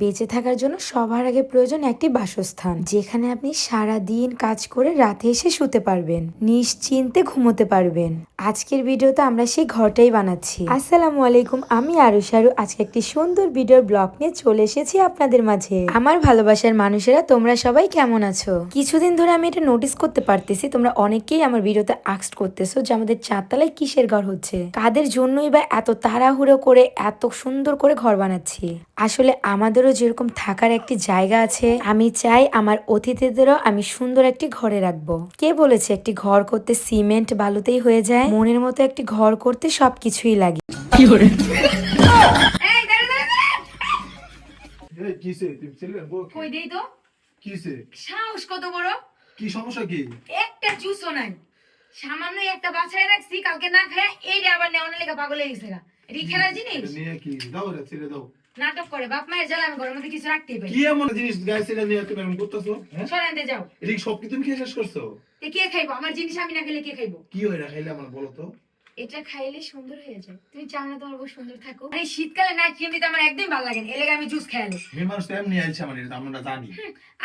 বেঁচে থাকার জন্য সবার আগে প্রয়োজন একটি বাসস্থান, যেখানে আপনি সারা দিন কাজ করে রাতে এসে শুতে পারবেন, নিশ্চিন্তে ঘুমোতে পারবেন। আজকের ভিডিওতে আমরা সেই ঘরটাই বানাচ্ছি। আসসালামু আলাইকুম, আমি আরুষারু আজকে একটি সুন্দর ভিডিওর ব্লগ নিয়ে চলে এসেছি আপনাদের মাঝে। আমার ভালোবাসার মানুষেরা, তোমরা সবাই কেমন আছো? কিছুদিন ধরে আমি এটা নোটিস করতে পারতেছি, তোমরা অনেকেই আমার ভিডিওতে আক্সড করতেছো যে আমাদের চারতলায় কিসের ঘর হচ্ছে? কাদের জন্যই বা এত তাড়াহুড়ো করে, এত সুন্দর করে ঘর বানাচ্ছি? আসলে আমাদেরও যেরকম থাকার একটি জায়গা আছে আমি চাই আমার অতিথিদেরও আমি সুন্দর একটি ঘরে রাখব। কে বলেছে একটি ঘর করতে সিমেন্ট বালুতেই হয়ে যায়? মনের মতো একটি ঘর করতে সবকিছুই লাগে। এই দাঁড়া দাঁড়া দাঁড়া! এই কিসে? তুই ছেলে? বল কই দেই তো? কিসে? সাহস কত বড়? কি সমস্যা কি? একটা জুসও নাই। সামান্য একটা বাছাই রাখছি কালকে না খায় এইটা আবার নেওয়ানোর লেগে পাগল হয়ে গেছে খেলার জিনিস? নিয়ে কি? দাও রে ছেড়ে দাও। নাটক করে বাপ মায়ের জ্বালা আমি ঘরের মধ্যে কিছু রাখতেই পারি কি এমন জিনিস গায়ে ছেড়ে নিয়ে তুমি এমন করতেছো হ্যাঁ? সরাইতে যাও। এটা সব কি তুমি খেয়ে শেষ করছ? কে খাইবো? আমার জিনিস আমি না খেলে কে খাইবো? কি হয় না খাইলে আমার বলো তো? এটা খাইলে সুন্দর হয়ে যায়। তুমি চাও না তোমার বউ সুন্দর থাকো এই শীতকালে না ক্রিম দিতে আমার একদমই ভালো লাগে না। এলাকা আমি জুস খেয়ালো মেয়ে মানুষ তো এমনি আইছে আমার এটা আমরা জানি।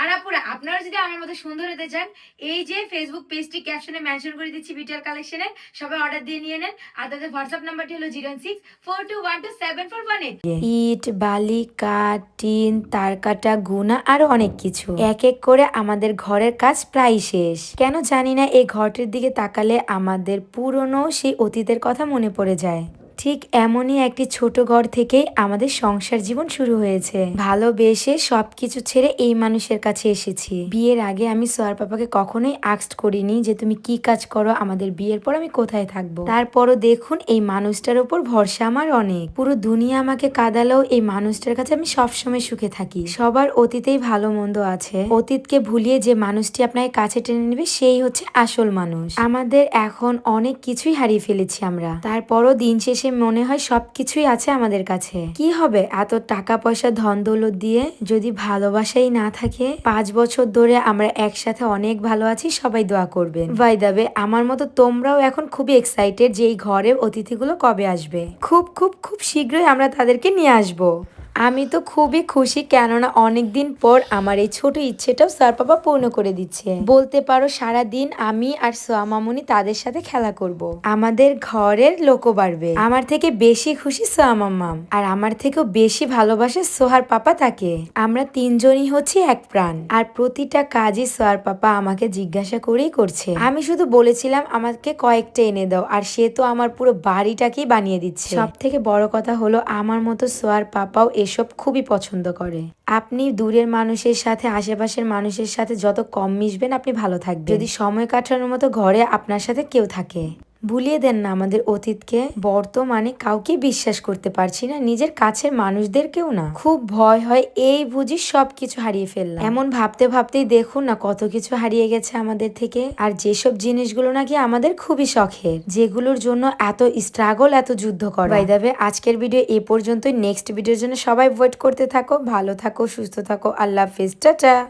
আর আপুরা আপনারা যদি আমার মতো সুন্দর হতে চান এই যে ফেসবুক পেজটি ক্যাপশনে মেনশন করে দিচ্ছি বিটিআর কালেকশনে সবাই অর্ডার দিয়ে নিয়ে নেন। আর তাদের হোয়াটসঅ্যাপ নাম্বারটি হলো zero six four two one two seven four one eight ইট বালি কাঠ টিন তারকাটা গুনা আরও অনেক কিছু। এক এক করে আমাদের ঘরের কাজ প্রায় শেষ। কেন জানি না এই ঘরটির দিকে তাকালে আমাদের পুরনো সেই অতীতের কথা মনে পড়ে যায়। ঠিক এমনই একটি ছোট ঘর থেকেই আমাদের সংসার জীবন শুরু হয়েছে। ভালোবেসে সবকিছু ছেড়ে এই মানুষের কাছে এসেছি। বিয়ের আগে আমি সোয়ার পাপাকে কখনোই আক্সড করিনি যে তুমি কি কাজ করো, আমাদের বিয়ের পর আমি কোথায় থাকব। তারপরও দেখুন এই মানুষটার উপর ভরসা আমার অনেক। পুরো দুনিয়া আমাকে কাঁদালেও এই মানুষটার কাছে আমি সবসময় সুখে থাকি। সবার অতীতেই ভালো মন্দ আছে। অতীতকে ভুলিয়ে যে মানুষটি আপনাকে কাছে টেনে নেবে, সেই হচ্ছে আসল মানুষ। আমাদের এখন অনেক কিছুই হারিয়ে ফেলেছি আমরা। তারপরও দিন শেষে মনে হয় সব কিছুই আছে আমাদের কাছে। কি হবে? এত টাকা পয়সা ধন দৌলত দিয়ে যদি ভালোবাসাই না থাকে, পাঁচ বছর ধরে আমরা একসাথে অনেক ভালো আছি, সবাই দোয়া করবেন। বাই দাবে আমার মতো তোমরাও এখন খুবই এক্সাইটেড যে এই ঘরের অতিথিগুলো কবে আসবে। খুব খুব খুব শীঘ্রই আমরা তাদেরকে নিয়ে আসব। আমি তো খুবই খুশি কেননা অনেকদিন পর আমার এই ছোট ইচ্ছেটাও স্যার পাপা পূর্ণ করে দিচ্ছে। বলতে পারো সারা দিন আমি আর সোয়া মামুনি তাদের সাথে খেলা করব। আমাদের ঘরের লোকও বাড়বে। আমার থেকে বেশি খুশি সোয়ামাম্মাম আর আমার থেকেও বেশি ভালোবাসে সোহার পাপা তাকে। আমরা তিনজনই হচ্ছি এক প্রাণ। আর প্রতিটা কাজই সোহার পাপা আমাকে জিজ্ঞাসা করেই করছে। আমি শুধু বলেছিলাম, আমাকে কয়েকটা এনে দাও। আর সে তো আমার পুরো বাড়িটাকেই বানিয়ে দিচ্ছে। সব থেকে বড় কথা হলো, আমার মতো সোয়ার পাপাও এসব খুবই পছন্দ করে। আপনি দূরের মানুষের সাথে, আশেপাশের মানুষের সাথে যত কম মিশবেন, আপনি ভালো থাকবেন। যদি সময় কাটানোর মতো ঘরে আপনার সাথে কেউ থাকে। ভুলিয়ে দেন না আমাদের অতীতকে। বর্তমানে কাউকে বিশ্বাস করতে পারছি না, নিজের কাছের মানুষদেরকেও না। খুব ভয় হয়, এই বুঝি সবকিছু হারিয়ে ফেললাম। এমন ভাবতে ভাবতেই দেখুন না কত কিছু হারিয়ে গেছে আমাদের থেকে। আর যেসব জিনিসগুলো নাকি আমাদের খুবই শখের, যেগুলোর জন্য এত স্ট্রাগল এত যুদ্ধ করা। বাই দেবে আজকের ভিডিও এ পর্যন্তই। নেক্সট ভিডিওর জন্য সবাই ওয়েট করতে থাকো, ভালো থাকো, সুস্থ থাকো। আল্লাহ হাফিজ। টাটা।